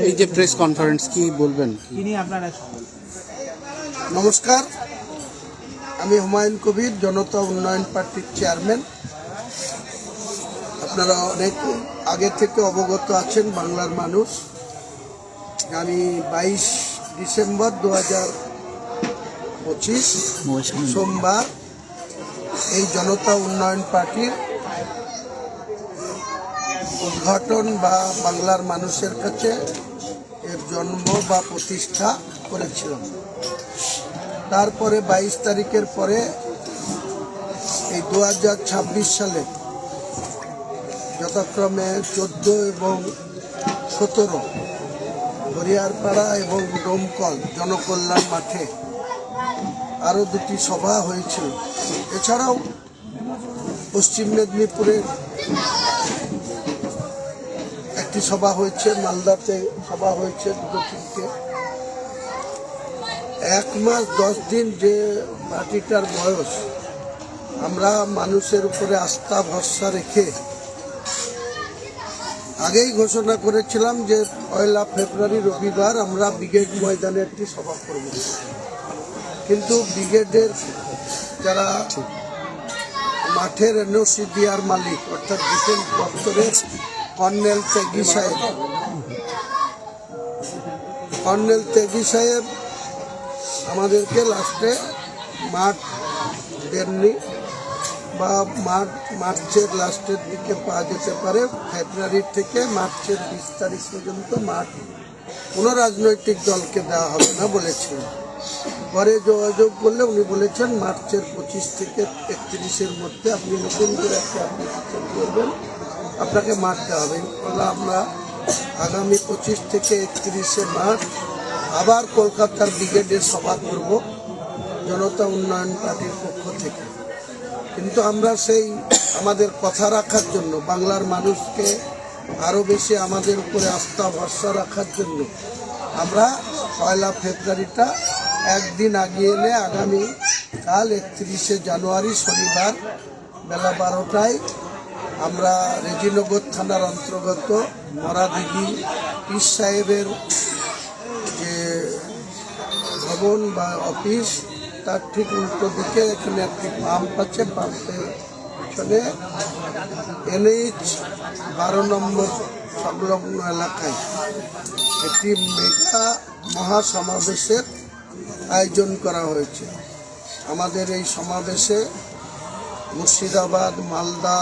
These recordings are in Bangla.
এই যে প্রেস কনফারেন্স কি বলবেন? নমস্কার। আমি হুমায়ুন কবির জনতা উন্নয়ন পার্টির চেয়ারম্যান আপনারা অনেক আগে থেকে অবগত আছেন বাংলার মানুষ। আমি বাইশ ডিসেম্বর দু হাজার পঁচিশ সোমবার এই জনতা উন্নয়ন পার্টির উদ্ঘাটন বা বাংলার মানুষের কাছে এর জন্ম বা প্রতিষ্ঠা করেছিলাম। তারপরে বাইশ তারিখের পরে এই দু হাজার ছাব্বিশ সালে যথাক্রমে চোদ্দ এবং সতেরো হরিয়ারপাড়া এবং ডোমকল জনকল্যাণ মাঠে আরও দুটি সভা হয়েছিল। এছাড়াও পশ্চিম মেদিনীপুরের একটি সভা হয়েছে, মালদাতে সভা হয়েছে দুটো তিনটে। এক মাস দশ দিন যে মাটিটার বয়স, আমরা মানুষের উপরে আস্থা, ভরসা রেখে আগেই ঘোষণা করেছিলাম যে পয়লা ফেব্রুয়ারি রবিবার আমরা ব্রিগেড ময়দানে একটি সভা করব। কিন্তু ব্রিগেডের যারা মাঠের এনওসি দেওয়ার মালিক, অর্থাৎ ডিফেন্স দপ্তরের কর্নেল তেগি সাহেব। কর্নেল তেগি সাহেব আমাদেরকে লাস্টে মাঠ দেননি বা মার্চ মার্চের লাস্টের দিকে পাওয়া যেতে পারে। ফেব্রুয়ারি থেকে মার্চের বিশ তারিখ পর্যন্ত মাঠ কোনো রাজনৈতিক দলকে দেওয়া হবে না বলেছিলেন পরে যোগাযোগ করলে উনি বলেছেন, মার্চের পঁচিশ থেকে একত্রিশের মধ্যে আপনি নতুন করে একটা করবেন। আপনাকে দেওয়া হবে। ফলে আমরা আগামী পঁচিশ থেকে একত্রিশে মার্চ আবার কলকাতার ব্রিগেডের সভা করব, জনতা উন্নয়ন পার্টির পক্ষ থেকে। কিন্তু আমরা সেই আমাদের কথা রাখার জন্য, বাংলার মানুষকে আরও বেশি আমাদের উপরে আস্থা, ভরসা রাখার জন্য আমরা পয়লা ফেব্রুয়ারিটা একদিন আগিয়ে এনে আগামী কাল একত্রিশে জানুয়ারি শনিবার বেলা বারোটায় আমরা রেজিনগর থানার অন্তর্গত মরাদিঘি পীর সাহেবের যে ভবন বা অফিস, তার ঠিক উল্টো দিকে এখানে একটি পাম্প আছে, পাম্পের পিছনে এনএইচ বারো নম্বর সংলগ্ন এলাকায়। একটি মেগা মহাসমাবেশের আয়োজন করা হয়েছে। আমাদের এই সমাবেশে মুর্শিদাবাদ, মালদা,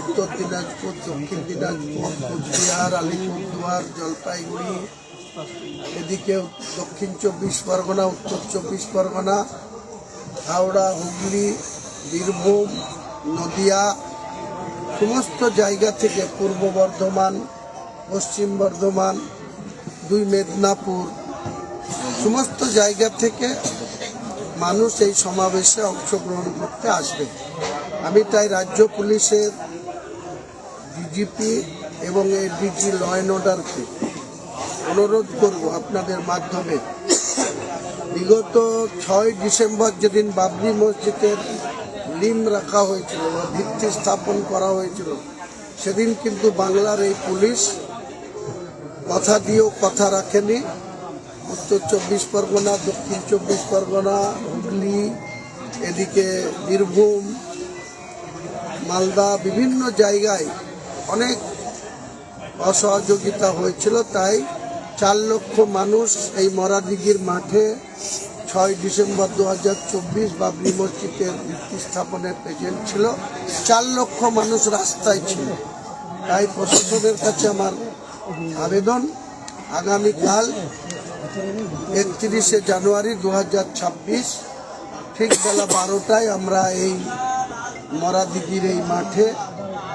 উত্তর দিনাজপুর, দক্ষিণ দিনাজপুর, কোচবিহার, আলিপুরদুয়ার, জলপাইগুড়ি, এদিকে দক্ষিণ চব্বিশ পরগনা, উত্তর চব্বিশ পরগনা, হাওড়া, হুগলি, বীরভূম, নদিয়া, সমস্ত জায়গা থেকে পূর্ব বর্ধমান, পশ্চিম বর্ধমান, দুই মেদিনীপুর, সমস্ত জায়গা থেকে মানুষ এই সমাবেশে অংশগ্রহণ করতে আসবে। আমি তাই রাজ্য পুলিশের ডিজিপি এবং এই ডিজি ল অর্ডারকে অনুরোধ করব আপনাদের মাধ্যমে। বিগত ছয় ডিসেম্বর যেদিন বাবরি মসজিদের লিম রাখা হয়েছিল বা ভিত্তি স্থাপন করা হয়েছিল, সেদিন কিন্তু বাংলার এই পুলিশ কথা দিয়েও কথা রাখেনি। উত্তর চব্বিশ পরগনা, দক্ষিণ চব্বিশ পরগনা, হুগলি, এদিকে বীরভূম মালদা বিভিন্ন জায়গায় অনেক অসহযোগিতা হয়েছিল, তাই চার লক্ষ মানুষ এই মরাদিঘির মাঠে ছয় ডিসেম্বর দু হাজার চব্বিশ বাবরি মসজিদের ভিত্তি স্থাপনের প্রেজেন্ট ছিল। চার লক্ষ মানুষ রাস্তায় ছিল। তাই প্রশাসনের কাছে আমার আবেদন, আগামীকাল একত্রিশে জানুয়ারি দু হাজার ছাব্বিশ, ঠিক বেলা বারোটায় আমরা এই মরাদিঘির এই মাঠে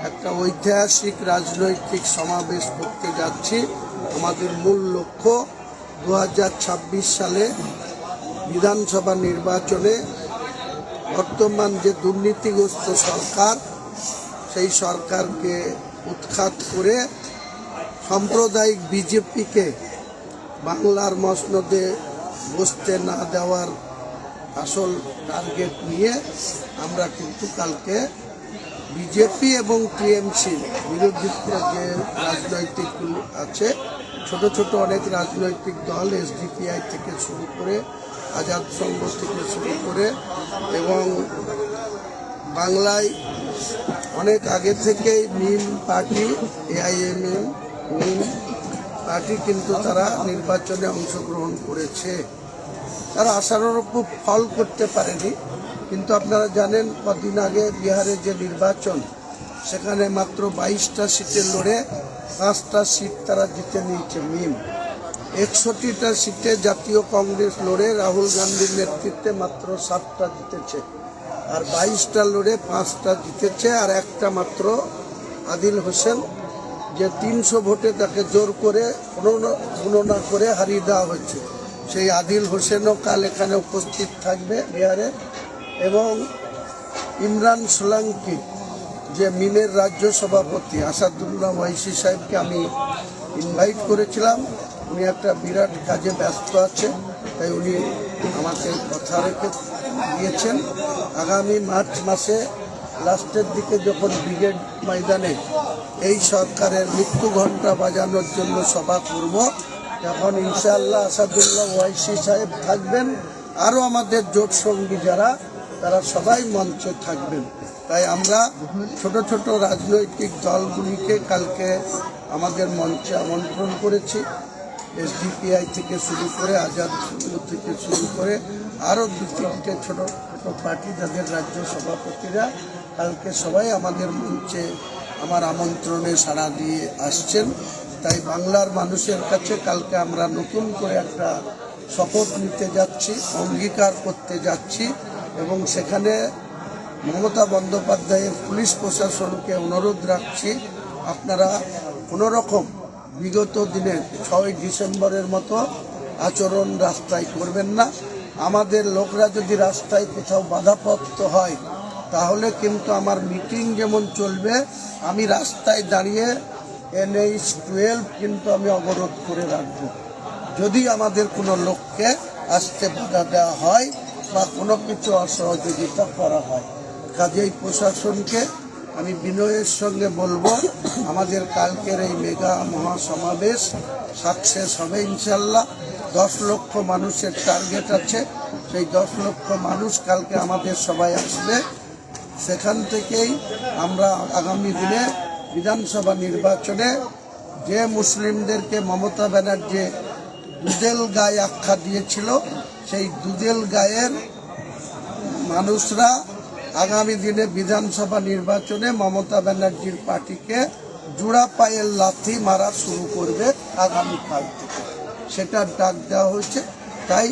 একটা ঐতিহাসিক রাজনৈতিক সমাবেশ করতে যাচ্ছি। আমাদের মূল লক্ষ্য দু হাজার ছাব্বিশ সালে বিধানসভা নির্বাচনে বর্তমান যে দুর্নীতিগ্রস্ত সরকার, সেই সরকারকে উৎখাত করে সাম্প্রদায়িক বিজেপিকে বাংলার মসনদে বসতে না দেওয়ার আসল টার্গেট নিয়ে আমরা কিন্তু কালকে বিজেপি এবং টিএমসি বিরোধী যে রাজনৈতিক আছে, ছোট ছোট অনেক রাজনৈতিক দল এসডিপিআই থেকে শুরু করে, আজাদ সংঘ থেকে শুরু করে এবং বাংলায় অনেক আগে থেকেই মিম পার্টি এআইএমএম মিম পার্টি কিন্তু তারা নির্বাচনে অংশগ্রহণ করেছে। তারা আশানুরূপ ফল করতে পারেনি। কিন্তু আপনারা জানেন, কদিন আগে বিহারে যে নির্বাচন, সেখানে মাত্র বাইশটা সিটে লড়ে পাঁচটা সিট তারা জিতে নিয়েছে মিম। একষট্টিটা সিটে জাতীয় কংগ্রেস লড়ে রাহুল গান্ধীর নেতৃত্বে মাত্র সাতটা জিতেছে। আর বাইশটা লড়ে পাঁচটা জিতেছে, আর একটা মাত্র আদিল হোসেন, যে তিনশো ভোটে তাকে জোর করে গণনা করে হারিয়ে দেওয়া হয়েছে। সেই আদিল হোসেনও কাল এখানে উপস্থিত থাকবে বিহারে। এবং ইমরান সোলাঙ্কি যে মিনের রাজ্য সভাপতি, আসাদুল্লাহ ওয়াইসি সাহেবকে আমি ইনভাইট করেছিলাম। উনি একটা বিরাট কাজে ব্যস্ত আছে, তাই উনি আমাকে কথা রেখে দিয়েছেন। আগামী মার্চ মাসে লাস্টের দিকে যখন ব্রিগেড ময়দানে এই সরকারের মৃত্যু ঘণ্টা বাজানোর জন্য সভা করব তখন ইনশাআল্লাহ আসাদুল্লাহ ওয়াইসি সাহেব থাকবেন। আরও আমাদের জোট সঙ্গী যারা, তারা সবাই মঞ্চে থাকবেন। তাই আমরা ছোট ছোট রাজনৈতিক দলগুলিকে কালকে আমাদের মঞ্চে আমন্ত্রণ করেছি। এসডিপিআই থেকে শুরু করে, আজাদ থেকে শুরু করে আরও দু তিনটে ছোটো ছোট পার্টি যাদের রাজ্য সভাপতিরা কালকে সবাই আমাদের মঞ্চে আমার আমন্ত্রণে সাড়া দিয়ে আসছেন। তাই বাংলার মানুষের কাছে কালকে আমরা নতুন করে একটা শপথ নিতে যাচ্ছি, অঙ্গীকার করতে যাচ্ছি এবং সেখানে মমতা বন্দ্যোপাধ্যায়ের পুলিশ প্রশাসনকে অনুরোধ রাখছি, আপনারা কোনোরকম বিগত দিনে ছয় ডিসেম্বরের মতো আচরণ রাস্তায় করবেন না। আমাদের লোকরা যদি রাস্তায় কোথাও বাধাপ্রাপ্ত হয়, তাহলে কিন্তু আমার মিটিং যেমন চলবে, আমি রাস্তায় দাঁড়িয়ে এনএইচ টুয়েলভ কিন্তু আমি অবরোধ করে রাখব। যদি আমাদের কোনো লোককে আসতে বাধা দেওয়া হয় বা কোনো কিছু অসহযোগিতা করা হয়, কাজেই প্রশাসনকে আমি বিনয়ের সঙ্গে বলব, আমাদের কালকের এই মেগা মহাসমাবেশ সাকসেস হবে ইনশাল্লাহ। দশ লক্ষ মানুষের টার্গেট আছে। সেই দশ লক্ষ মানুষ কালকে আমাদের সবাই আসবে। সেখান থেকেই আমরা আগামী দিনে বিধানসভা নির্বাচনে যে মুসলিমদেরকে মমতা ব্যানার্জি দুদেল গায়ে আখ্যা দিয়েছিল, সেই দুদেল গায়ের মানুষরা আগামী দিনে বিধানসভা নির্বাচনে মমতা ব্যানার্জির পার্টিকে জোড়া পায়ের লাথি মারা শুরু করবে আগামীকাল থেকে। সেটার ডাক দেওয়া হয়েছে। তাই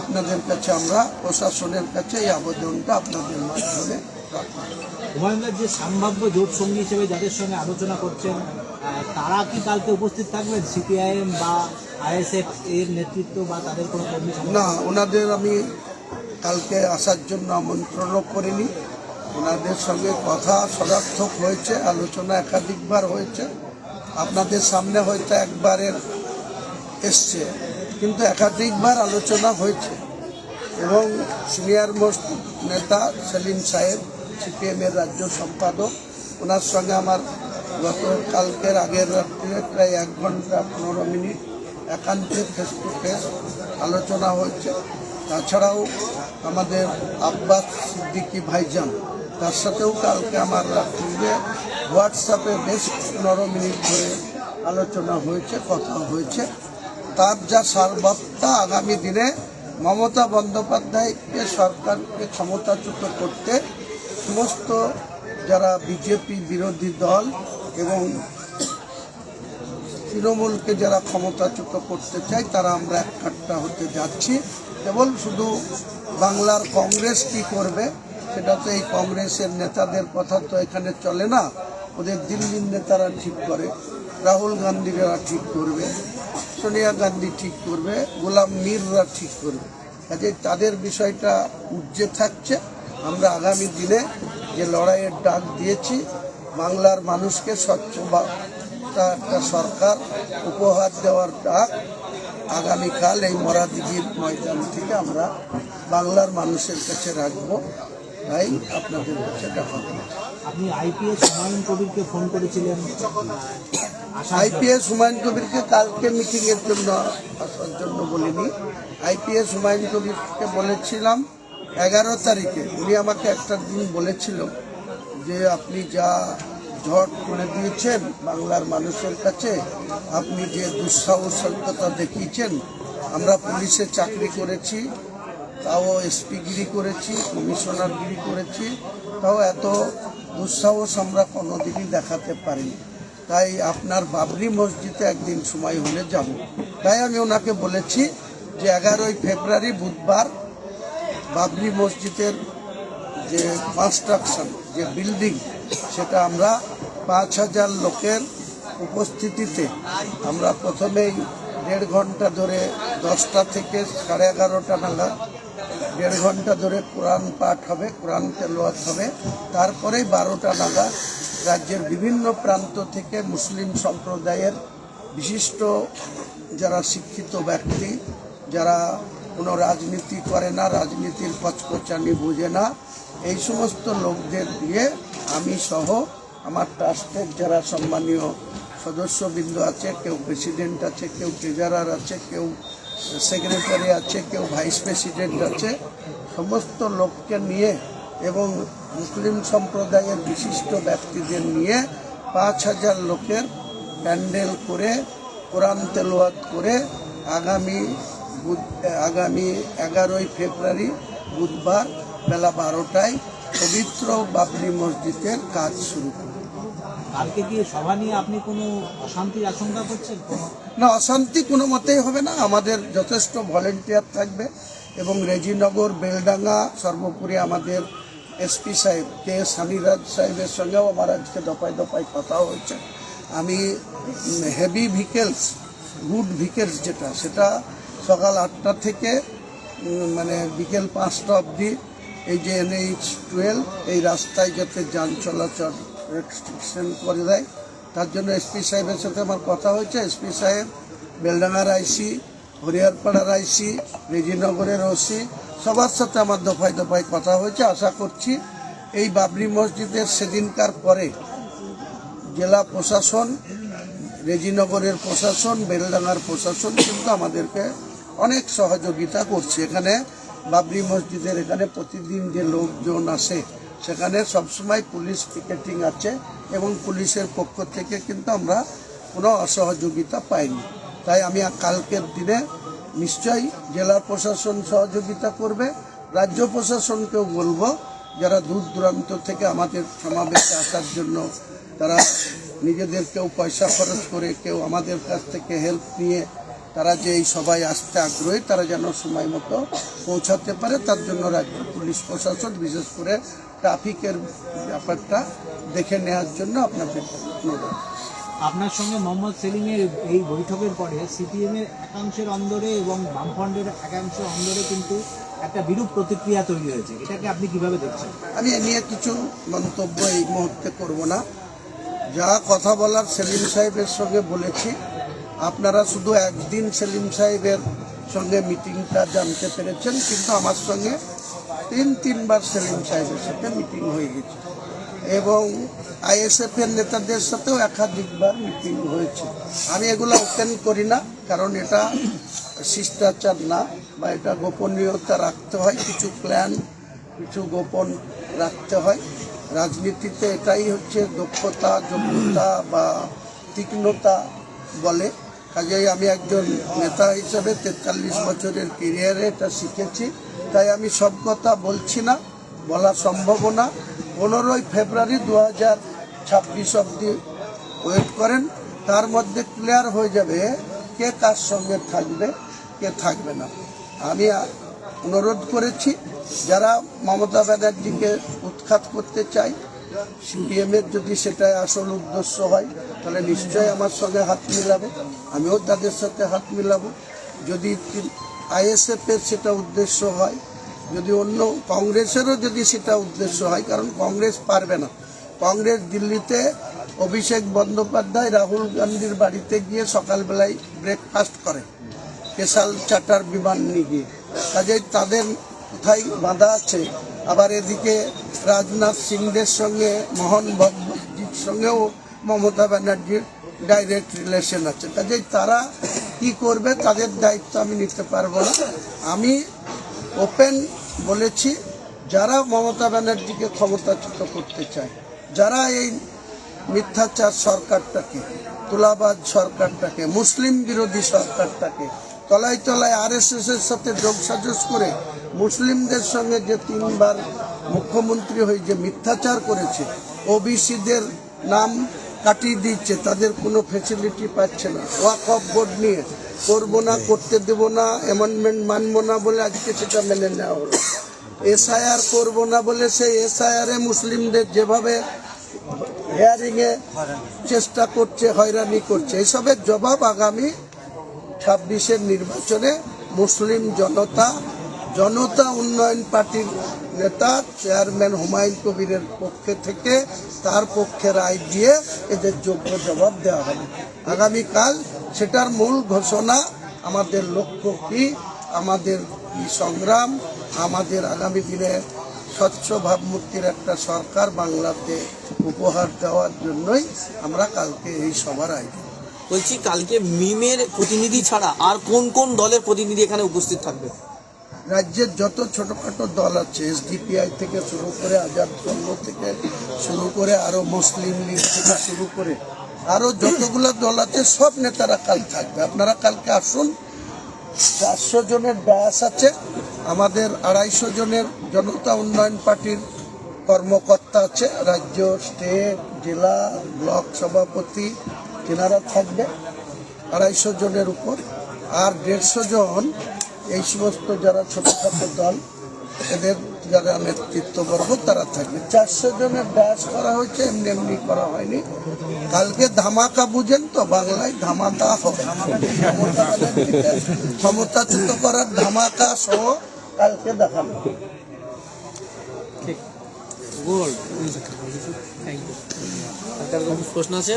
আপনাদের কাছে আমরা প্রশাসনের কাছে এই আবেদনটা আপনাদের মাধ্যমে রাখলাম। হুমায়ুনদের যে সম্ভাব্য জোট সঙ্গী হিসেবে যাদের সঙ্গে আলোচনা করছেন তারা কি কালকে উপস্থিত থাকবেন? সিপিআইএম বা আইএসএফ এর নেতৃত্ব বা তাদের কোনো কর্মী না ওনাদের আমি কালকে আসার জন্য আমন্ত্রণও করিনি। ওনাদের সঙ্গে কথা সদার্থক হয়েছে আলোচনা একাধিকবার হয়েছে। আপনাদের সামনে হয়তো একবারের এসছে। কিন্তু একাধিকবার আলোচনা হয়েছে এবং সিনিয়র মোস্ট নেতা সেলিম সাহেব, সিপিএমের রাজ্য সম্পাদক, ওনার সঙ্গে আমার গত কালকের আগের রাত্রে প্রায় এক ঘণ্টা পনেরো মিনিট একান্তে ফেস টু ফেস আলোচনা হয়েছে। তাছাড়াও আমাদের আব্বাস সিদ্দিকি ভাইজান, তার সাথেও কালকে আমার রাত্রিতে হোয়াটসঅ্যাপে বেশ পনেরো মিনিট ধরে আলোচনা হয়েছে কথা হয়েছে। তার যা সারবত্তা আগামী দিনে মমতা বন্দ্যোপাধ্যায়কে সরকারকে ক্ষমতাচ্যুত করতে সমস্ত যারা বিজেপি বিরোধী দল এবং তৃণমূলকে যারা ক্ষমতাচ্যুত করতে চায়, তারা আমরা এককাট্টা হতে যাচ্ছি। কেবল শুধু বাংলার কংগ্রেস কি করবে, সেটা তো এই কংগ্রেসের নেতাদের কথা তো এখানে চলে না। ওদের দিল্লির নেতারা ঠিক করে, রাহুল গান্ধীরা ঠিক করবে। সোনিয়া গান্ধী ঠিক করবে, গোলাম মীররা ঠিক করবে কাজে তাদের বিষয়টা উজ্জে থাকছে আমরা আগামী দিনে যে লড়াইয়ের ডাক দিয়েছি, বাংলার মানুষকে স্বচ্ছ একটা সরকার উপহার দেওয়ার ডাক আগামীকাল এই মরাদিঘির ময়দান থেকে আমরা বাংলার মানুষের কাছে রাখব তাই আপনাদের কাছে দেখা। আপনি আইপিএস হুমায়ুন কবিরকে ফোন করেছিলেন? আইপিএস হুমায়ুন কবিরকে কালকে মিটিং এর জন্য আসার জন্য বলিনি আইপিএস হুমায়ুন কবিরকে বলেছিলাম এগারো তারিখে। উনি আমাকে একটা দিন বলেছিল যে আপনি যা ঝড় করে দিয়েছেন বাংলার মানুষের কাছে, আপনি যে দুঃসাহসিকতা দেখিয়েছেন, আমরা পুলিশে চাকরি করেছি, তাও এসপিগিরি করেছি কমিশনারগিরি করেছি, তাও এত দুঃসাহস আমরা কোনোদিনই দেখাতে পারিনি। তাই আপনার বাবরি মসজিদে একদিন সময় হলে যাব। তাই আমি ওনাকে বলেছি যে এগারোই ফেব্রুয়ারি বুধবার বাবরি মসজিদের যে কনস্ট্রাকশন যে বিল্ডিং সেটা আমরা পাঁচ হাজার লোকের উপস্থিতিতে আমরা প্রথমেই দেড় ঘণ্টা ধরে দশটা থেকে সাড়ে এগারোটা নাগাদ দেড় ঘণ্টা ধরে কোরআন পাঠ হবে, কোরআন তেলোয়াত হবে, তারপরেই বারোটা নাগাদ রাজ্যের বিভিন্ন প্রান্ত থেকে মুসলিম সম্প্রদায়ের বিশিষ্ট যারা শিক্ষিত ব্যক্তি, যারা কোনো রাজনীতি করে না, রাজনীতির কচকচানি বোঝে না, এই সমস্ত লোকদের দিয়ে আমি সহ আমার ট্রাস্টের যারা সম্মানীয় সদস্যবৃন্দ আছে, কেউ প্রেসিডেন্ট আছে, কেউ ট্রেজারার আছে, কেউ সেক্রেটারি আছে, কেউ ভাইস প্রেসিডেন্ট আছে, সমস্ত লোককে নিয়ে এবং মুসলিম সম্প্রদায়ের বিশিষ্ট ব্যক্তিদের নিয়ে পাঁচ হাজার লোকের প্যান্ডেল করে কোরআন তেলোয়াত করে আগামী আগামী এগারোই ফেব্রুয়ারি বুধবার বেলা বারোটায় পবিত্র বাবরি মসজিদের কাজ শুরু করবে। কালকে কি সভা নিয়ে আপনি কোনো অশান্তির আশঙ্কা করছেন? না অশান্তি কোনো মতেই হবে না। আমাদের যথেষ্ট ভলেন্টিয়ার থাকবে এবং রেজিনগর বেলডাঙ্গা সর্বোপরি আমাদের এসপি সাহেব, কে সানিরাজ সাহেবের সঙ্গেও আমার আজকে দফায় দফায় কথা হয়েছে। আমি হেভি ভিকেলস গুড ভিকেলস যেটা, সেটা সকাল আটটা থেকে মানে বিকেল পাঁচটা অবধি, এই যে এনএইচ টুয়েলভ এই রাস্তায় যাতে যান চলাচল রেস্ট্রিকশন করে দেয়। তার জন্য এসপি সাহেবের সাথে আমার কথা হয়েছে। এসপি সাহেব, বেলডাঙ্গার আইসি হরিয়ারপাড়ার আইসি, রেজিনগরের ওসি সবার সাথে আমার দফায় দফায় কথা হয়েছে, আশা করছি এই বাবরি মসজিদের সেদিনকার পরে জেলা প্রশাসন, রেজিনগরের প্রশাসন, বেলডাঙ্গার প্রশাসন কিন্তু আমাদেরকে অনেক সহযোগিতা করছে। এখানে বাবরি মসজিদের এখানে প্রতিদিন যে লোকজন আসে, সেখানে সবসময় পুলিশ পিকেটিং আছে এবং পুলিশের পক্ষ থেকে কিন্তু আমরা কোনো অসহযোগিতা পাইনি। তাই আমি কালকের দিনে নিশ্চয়ই জেলা প্রশাসন সহযোগিতা করবে, রাজ্য প্রশাসনকেও বলব, যারা দূর দূরান্ত থেকে আমাদের সমাবেশে আসার জন্য তারা নিজেদের কেউ পয়সা খরচ করে কেউ আমাদের কাছ থেকে হেল্প নিয়ে তারা যে এই সবাই আসতে আগ্রহী, তারা যেন সময় মতো পৌঁছাতে পারে, তার জন্য রাজ্য পুলিশ প্রশাসন, বিশেষ করে ট্রাফিকের ব্যাপারটা দেখে নেওয়ার জন্য আপনাদের অনুরোধ আপনার সঙ্গে মোহাম্মদ সেলিমের এই বৈঠকের পরে সিপিএম এর একাংশের অন্দরে এবং বামফ্রন্টের একাংশের অন্দরে কিন্তু একটা বিরূপ প্রতিক্রিয়া তৈরি হয়েছে। এটাকে আপনি কীভাবে দেখছেন? আমি এ নিয়ে কিছু মন্তব্য এই মুহূর্তে করব না। যা কথা বলার সেলিম সাহেবের সঙ্গে বলেছি। আপনারা শুধু একদিন সেলিম সাহেবের সঙ্গে মিটিংটা জানতে পেরেছেন, কিন্তু আমার সঙ্গে তিন তিনবার সেলিম সাহেবের সাথে মিটিং হয়ে গেছে। এবং আইএসএফ এর নেতাদের সাথেও একাধিকবার মিটিং হয়েছে। আমি এগুলো ওপেন করি না, কারণ এটা শিষ্টাচার না বা এটা গোপনীয়তা রাখতে হয়, কিছু প্ল্যান কিছু গোপন রাখতে হয়। রাজনীতিতে এটাই হচ্ছে দক্ষতা, যোগ্যতা বা তীক্ষ্ণতা বলে। কাজেই আমি একজন নেতা হিসেবে তেতাল্লিশ বছরের কেরিয়ারে এটা শিখেছি। তাই আমি সব কথা বলছি না, বলা সম্ভব না। পনেরোই ফেব্রুয়ারি দু হাজার ছাব্বিশ অব্দি ওয়েট করেন। তার মধ্যে ক্লিয়ার হয়ে যাবে কে কার সঙ্গে থাকবে, কে থাকবে না। আমি অনুরোধ করেছি, যারা মমতা ব্যানার্জিকে উৎখাত করতে চায় সিপিএমের যদি সেটাই আসল উদ্দেশ্য হয়, তাহলে নিশ্চয়ই আমার সঙ্গে হাত মিলাবে, আমিও তাদের সাথে হাত মিলাবো। যদি আইএসএফের সেটা উদ্দেশ্য হয় যদি অন্য কংগ্রেসেরও যদি সেটা উদ্দেশ্য হয়, কারণ কংগ্রেস পারবে না। কংগ্রেস দিল্লিতে অভিষেক বন্দ্যোপাধ্যায়, রাহুল গান্ধীর বাড়িতে গিয়ে সকালবেলায় ব্রেকফাস্ট করে, স্পেশাল চার্টার বিমান নিয়ে গিয়ে। কাজেই তাদের কোথায় বাঁধা আছে? আবার এদিকে রাজনাথ সিংদের সঙ্গে, মোহন ভগবতজির সঙ্গেও মমতা ব্যানার্জির ডাইরেক্ট রিলেশন আছে। কাজেই তারা কি করবে, তাদের দায়িত্ব আমি নিতে পারব না। আমি ওপেন বলেছি, যারা মমতা ব্যানার্জিকে ক্ষমতাচ্যুত করতে চায়, যারা এই মিথ্যাচার সরকারটাকে তুলাবাদ সরকারটাকে, মুসলিম বিরোধী সরকারটাকে তলায় তলায় আর এর সাথে যোগসাজস করে মুসলিমদের সঙ্গে যে তিনবার মুখ্যমন্ত্রী হয়ে যে মিথ্যাচার করেছে, ওবিসিদের নাম কাটিয়ে দিচ্ছে, তাদের কোনো ফেসিলিটি পাচ্ছে না। ওয়াক অফ বোর্ড নিয়ে করব না, করতে দেব না অ্যামেন্ডমেন্ট মানবো না বলে আজকে সেটা মেনে নেওয়া হলো। এসআইআর করব না বলে সেই এসআইআর মুসলিমদের যেভাবে হেয়ারিংয়ে চেষ্টা করছে, হয়রানি করছে, এসবের জবাব আগামী ছাব্বিশের নির্বাচনে মুসলিম জনতা জনতা উন্নয়ন পার্টির নেতা, চেয়ারম্যান হুমায়ুন কবিরের পক্ষে থেকে তার পক্ষে রায় দিয়ে এদের যোগ্য জবাব দেওয়া হবে। আগামীকাল সেটার মূল ঘোষণা আমাদের লক্ষ্য কি? আমাদের সংগ্রাম? আমাদের আগামী দিনে স্বচ্ছ ভাবমূর্তির একটা সরকার বাংলাতে উপহার দেওয়ার জন্যই আমরা কালকে এই সভার আয়োজন বলছি, কালকে মিমের প্রতিনিধি ছাড়া আর কোন কোন দলের প্রতিনিধি এখানে উপস্থিত থাকবে? রাজ্যের যত ছোটোখাটো দল আছে এসডিপিআই থেকে শুরু করে আজাদ সংঘ থেকে শুরু করে আরও মুসলিম লীগ থেকে শুরু করে আরও যতগুলো দল আছে, সব নেতারা কাল থাকবে। আপনারা কালকে আসুন, চারশো জনের ব্যাস আছে। আমাদের আড়াইশো জনের জনতা উন্নয়ন পার্টির কর্মকর্তা আছে, রাজ্য, স্টেট, জেলা, ব্লক সভাপতি, তেনারা থাকবে আড়াইশো জনের উপর। আর দেড়শো জন এই সমস্ত যারা ছোটখাটো দল এদের যারা নেতৃত্ববর্গ তারা থাকবে। চারশো জনের ব্যাস করা হয়েছে এমনি এমনি করা হয়নি। কালকে ধামাকা বুঝেন তো বাংলায় ধামাকা হবে। ক্ষমতাচ্যুত করার ধামাকা সহ কালকে দেখানো। প্রশ্ন আছে।